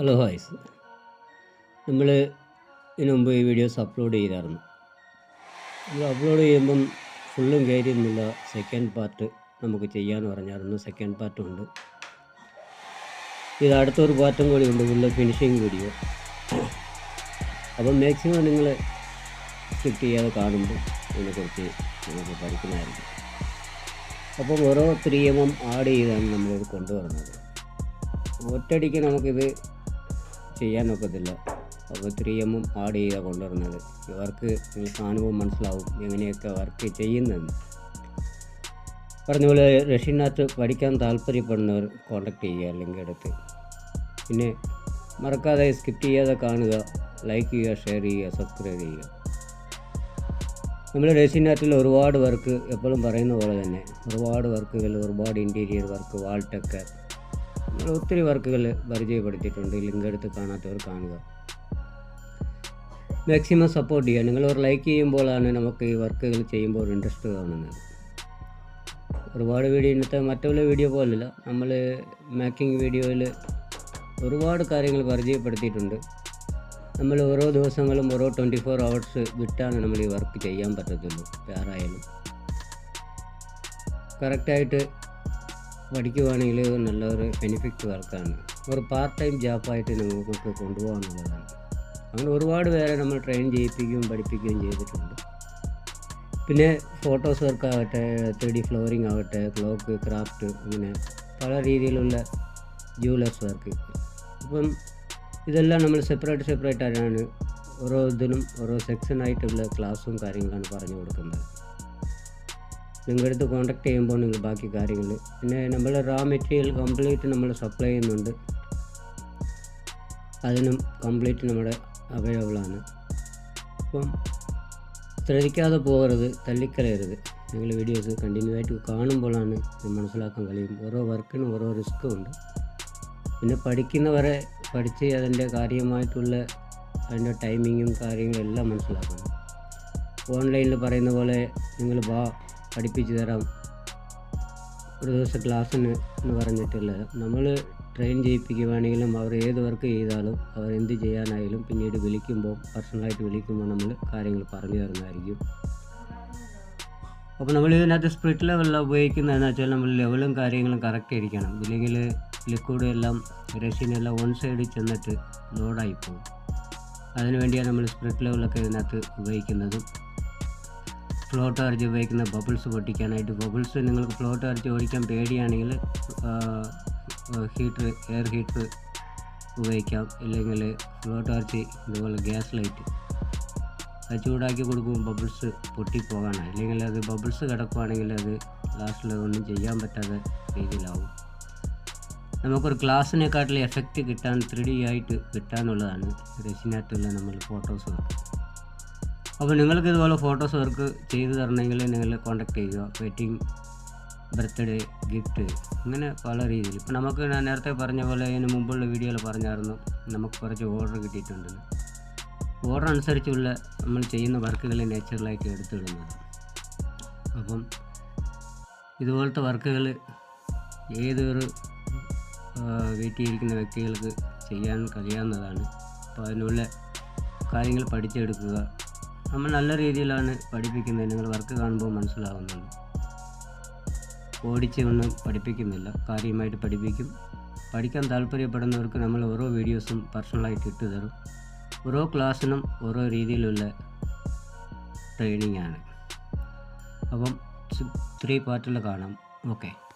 Hello ഹായ്സ് നമ്മൾ ഇതിനു മുമ്പ് ഈ വീഡിയോസ് അപ്ലോഡ് ചെയ്തായിരുന്നു. നമ്മൾ അപ്ലോഡ് ചെയ്യുമ്പം ഫുള്ളും കയറി എന്നുള്ള സെക്കൻഡ് പാർട്ട് നമുക്ക് ചെയ്യാമെന്ന് പറഞ്ഞായിരുന്നു. സെക്കൻഡ് പാർട്ട് ഉണ്ട്. ഇത് അടുത്തൊരു പാർട്ടും കൂടി ഉണ്ട്. ഫുള്ള് ഫിനിഷിങ് വീഡിയോ അപ്പം മാക്സിമം നിങ്ങൾ സ്കിപ്പ് ചെയ്യാതെ കാണുമ്പോൾ ഇതിനെക്കുറിച്ച് നിങ്ങൾക്ക് പഠിക്കുന്നതായിരിക്കും. അപ്പം ഓരോ ത്രീ എം എം ആഡ് ചെയ്താണ് നമ്മളിത് കൊണ്ടുവരുന്നത്. ഒറ്റയടിക്ക് നമുക്കിത് ചെയ്യാനൊക്കത്തില്ല. അപ്പോൾ ത്രീ എമ്മും ആഡ് ചെയ്താണ് കൊണ്ടുവരുന്നത് ഇവർക്ക് കാണുമ്പോൾ മനസ്സിലാവും എങ്ങനെയൊക്കെ വർക്ക് ചെയ്യുന്നതെന്ന്. പറഞ്ഞ പോലെ റഷ്യനകത്ത് പഠിക്കാൻ താല്പര്യപ്പെടുന്നവർ കോൺടാക്ട് ചെയ്യുക അല്ലെങ്കിൽ അടുത്ത് പിന്നെ മറക്കാതെ സ്കിപ്പ് ചെയ്യാതെ കാണുക ലൈക്ക് ചെയ്യുക ഷെയർ ചെയ്യുക സബ്സ്ക്രൈബ് ചെയ്യുക. നമ്മൾ റഷ്യനകത്തിൽ ഒരുപാട് വർക്ക് എപ്പോഴും പറയുന്ന പോലെ തന്നെ ഒരുപാട് വർക്കുകൾ ഒരുപാട് ഇന്റീരിയർ വർക്ക് വാൾട്ടൊക്കെ ഒത്തിരി വർക്കുകൾ പരിചയപ്പെടുത്തിയിട്ടുണ്ട്. ലിങ്ക് എടുത്ത് കാണാത്തവർ കാണുക. മാക്സിമം സപ്പോർട്ട് ചെയ്യുക നിങ്ങൾ ഒരു ലൈക്ക് ചെയ്യുമ്പോഴാണ് നമുക്ക് ഈ വർക്കുകൾ ചെയ്യുമ്പോൾ ഇൻട്രസ്റ്റ് കാണുന്നത്. ഒരുപാട് വീഡിയോ ഇന്നത്തെ മറ്റുള്ള വീഡിയോ പോലല്ല. നമ്മൾ മേക്കിംഗ് വീഡിയോയിൽ ഒരുപാട് കാര്യങ്ങൾ പരിചയപ്പെടുത്തിയിട്ടുണ്ട്. നമ്മൾ ഓരോ ദിവസങ്ങളും ഓരോ ട്വന്റി ഫോർ അവേഴ്സ് വിട്ടാണ് നമ്മൾ ഈ വർക്ക് ചെയ്യാൻ പറ്റത്തുള്ളൂ. വേറായാലും കറക്റ്റായിട്ട് പഠിക്കുവാണെങ്കിൽ നല്ലൊരു ബെനിഫിറ്റ് വർക്കാണ്. ഒരു പാർട്ട് ടൈം ജോബായിട്ട് നിങ്ങൾക്ക് കൊണ്ടുപോകാനുള്ളതാണ് അങ്ങനെ ഒരുപാട് പേരെ നമ്മൾ ട്രെയിൻ ചെയ്യിപ്പിക്കുകയും പഠിപ്പിക്കുകയും ചെയ്തിട്ടുണ്ട്. പിന്നെ ഫോട്ടോസ് വർക്ക് ആകട്ടെ ത്രീ ഡി ഫ്ലോറിംഗ് ആവട്ടെ ക്ലോക്ക് ക്രാഫ്റ്റ് അങ്ങനെ പല രീതിയിലുള്ള ജ്വല്ലേഴ്സ് വർക്ക് അപ്പം ഇതെല്ലാം നമ്മൾ സെപ്പറേറ്റ് സെപ്പറേറ്റ് ആയിട്ടാണ് ഓരോ ഇതിനും ഓരോ സെക്ഷനായിട്ടുള്ള ക്ലാസ്സും കാര്യങ്ങളാണ് പറഞ്ഞു കൊടുക്കുന്നത്. നിങ്ങളടുത്ത് കോൺടാക്ട് ചെയ്യുമ്പോൾ നിങ്ങൾ ബാക്കി കാര്യങ്ങൾ. പിന്നെ നമ്മൾ റാ മെറ്റീരിയൽ കംപ്ലീറ്റ് നമ്മൾ സപ്ലൈ ചെയ്യുന്നുണ്ട്. അതിനും കംപ്ലീറ്റ് നമ്മുടെ അവൈലബിൾ ആണ്. അപ്പം ശ്രദ്ധിക്കാതെ പോകരുത് തള്ളിക്കളയരുത്. നിങ്ങൾ വീഡിയോസ് കണ്ടിന്യൂ ആയിട്ട് കാണുമ്പോഴാണ് മനസ്സിലാക്കാൻ കഴിയും. ഓരോ വർക്കിനും ഓരോ റിസ്ക്കും ഉണ്ട്. പിന്നെ പഠിക്കുന്നവരെ പഠിച്ച് അതിന്റെ കാര്യമായിട്ടുള്ള അതിന്റെ ടൈമിങ്ങും കാര്യങ്ങളും എല്ലാം മനസ്സിലാക്കണം. ഓൺലൈനിൽ പറയുന്ന പോലെ നിങ്ങൾ വാ പഠിപ്പിച്ചു തരാം. ഒരു ദിവസം ക്ലാസ്സിന് എന്ന് പറഞ്ഞിട്ടില്ല നമ്മൾ ട്രെയിൻ ചെയ്യിപ്പിക്കുകയാണെങ്കിലും അവർ ഏത് വർക്ക് ചെയ്താലും അവർ എന്ത് ചെയ്യാനായാലും പിന്നീട് വിളിക്കുമ്പോൾ പേഴ്സണലായിട്ട് വിളിക്കുമ്പോൾ നമ്മൾ കാര്യങ്ങൾ പറഞ്ഞു തരുന്നതായിരിക്കും. അപ്പോൾ നമ്മൾ ഇതിനകത്ത് സ്പ്രിറ്റ് ലെവലിലാണ് ഉപയോഗിക്കുന്നതെന്ന് വെച്ചാൽ നമ്മൾ ലെവലും കാര്യങ്ങളും കറക്റ്റ് ഇരിക്കണം ഇല്ലെങ്കിൽ ലിക്വിഡ് എല്ലാം റഷ്യനെല്ലാം വൺ സൈഡിൽ ചെന്നിട്ട് ലോഡായി പോകും. അതിനുവേണ്ടിയാണ് നമ്മൾ സ്പ്രിറ്റ് ലെവലൊക്കെ ഇതിനകത്ത് ഉപയോഗിക്കുന്നതും. ഫ്ലോട്ട് അരച്ച് ഉപയോഗിക്കുന്ന ബബിൾസ് പൊട്ടിക്കാനായിട്ട് ബബിൾസ് നിങ്ങൾക്ക് ഫ്ലോട്ട് അരച്ച് ഓടിക്കാൻ പേടിയാണെങ്കിൽ ഹീറ്റർ എയർ ഹീറ്റർ ഉപയോഗിക്കാം. ഇല്ലെങ്കിൽ ഫ്ലോട്ട് അരച്ച് ഇതുപോലെ ഗ്യാസ് ലൈറ്റ് അത് ചൂടാക്കി കൊടുക്കുമ്പോൾ ബബിൾസ് പൊട്ടിപ്പോകാനാണ്. അല്ലെങ്കിൽ അത് ബബിൾസ് കിടക്കുവാണെങ്കിൽ അത് ലാസ്റ്റിൽ ഒന്നും ചെയ്യാൻ പറ്റാത്ത രീതിയിലാവും. നമുക്കൊരു ക്ലാസ്സിനെക്കാട്ടിലും എഫക്റ്റ് കിട്ടാൻ ത്രീ ഡി ആയിട്ട് കിട്ടാനുള്ളതാണ്. റെസിനകത്തുള്ള നമ്മൾ ഫോട്ടോസ് അപ്പോൾ നിങ്ങൾക്ക് ഇതുപോലെ ഫോട്ടോസ് വർക്ക് ചെയ്തു തരണമെങ്കിൽ നിങ്ങൾ കോൺടാക്ട് ചെയ്യുക. വെഡിങ് ബർത്ത്ഡേ ഗിഫ്റ്റ് അങ്ങനെ പല രീതിയിൽ. ഇപ്പോൾ നമുക്ക് ഞാൻ നേരത്തെ പറഞ്ഞ പോലെ ഇതിന് മുമ്പുള്ള വീഡിയോയിൽ പറഞ്ഞായിരുന്നു. നമുക്ക് കുറച്ച് ഓർഡർ കിട്ടിയിട്ടുണ്ട്. ഓർഡർ അനുസരിച്ചുള്ള നമ്മൾ ചെയ്യുന്ന വർക്കുകൾ നാച്ചുറലായിട്ട് എടുത്തിടുന്നത്. അപ്പം ഇതുപോലത്തെ വർക്കുകൾ ഏതൊരു വീട്ടിൽ ഇരിക്കുന്ന വ്യക്തികൾക്ക് ചെയ്യാൻ കഴിയാവുന്നതാണ്. അപ്പോൾ അതിനുള്ള കാര്യങ്ങൾ പഠിച്ചെടുക്കുക. നമ്മൾ നല്ല രീതിയിലാണ് പഠിപ്പിക്കുന്നത് നിങ്ങൾ വർക്ക് കാണുമ്പോൾ മനസ്സിലാവുന്നുണ്ട്. ഓടിച്ച് ഒന്നും പഠിപ്പിക്കുന്നില്ല. കാര്യമായിട്ട് പഠിപ്പിക്കും. പഠിക്കാൻ താല്പര്യപ്പെടുന്നവർക്ക് നമ്മൾ ഓരോ വീഡിയോസും പേഴ്സണലായിട്ട് ഇട്ട് തരും. ഓരോ ക്ലാസ്സിനും ഓരോ രീതിയിലുള്ള ട്രെയിനിങ് ആണ്. അപ്പം ത്രീ പാർട്ടിൽ കാണാം. ഓക്കെ